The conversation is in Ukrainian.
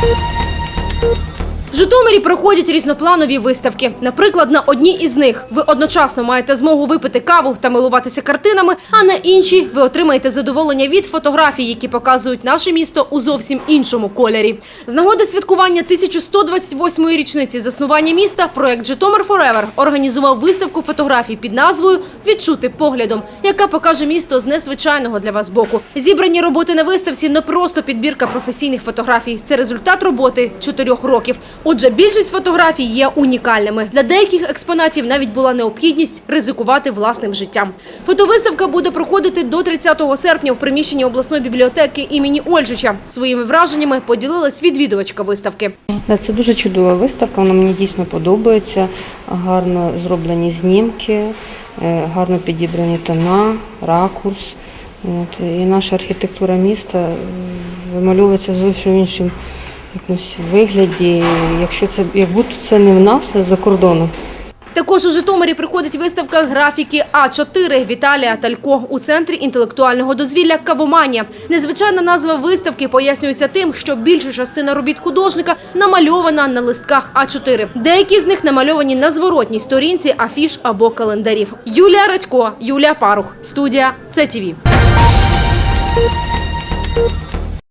you Житомирі проходять різнопланові виставки. Наприклад, на одній із них ви одночасно маєте змогу випити каву та милуватися картинами, а на іншій ви отримаєте задоволення від фотографій, які показують наше місто у зовсім іншому кольорі. З нагоди святкування 1128-ї річниці заснування міста проект Житомир Форевер організував виставку фотографій під назвою Відчути поглядом, яка покаже місто з незвичайного для вас боку. Зібрані роботи на виставці не просто підбірка професійних фотографій. Це результат роботи чотирьох років. Отже, більшість фотографій є унікальними. Для деяких експонатів навіть була необхідність ризикувати власним життям. Фотовиставка буде проходити до 30 серпня в приміщенні обласної бібліотеки імені Ольжича. Своїми враженнями поділилась відвідувачка виставки. Це дуже чудова виставка, вона мені дійсно подобається. Гарно зроблені знімки, е, гарно підібрані тона, ракурс. І наша архітектура міста вимальовується зовсім іншому якомусь вигляді, якщо це як будто це не в нас, а за кордоном. Також у Житомирі приходить виставка графіки А4 Віталія Талько у центрі інтелектуального дозвілля Кавоманія. Незвичайна назва виставки пояснюється тим, що більша частина робіт художника намальована на листках А4. Деякі з них намальовані на зворотній сторінці афіш або календарів. Юлія Радько, Юлія Парух, студія ЦТВ.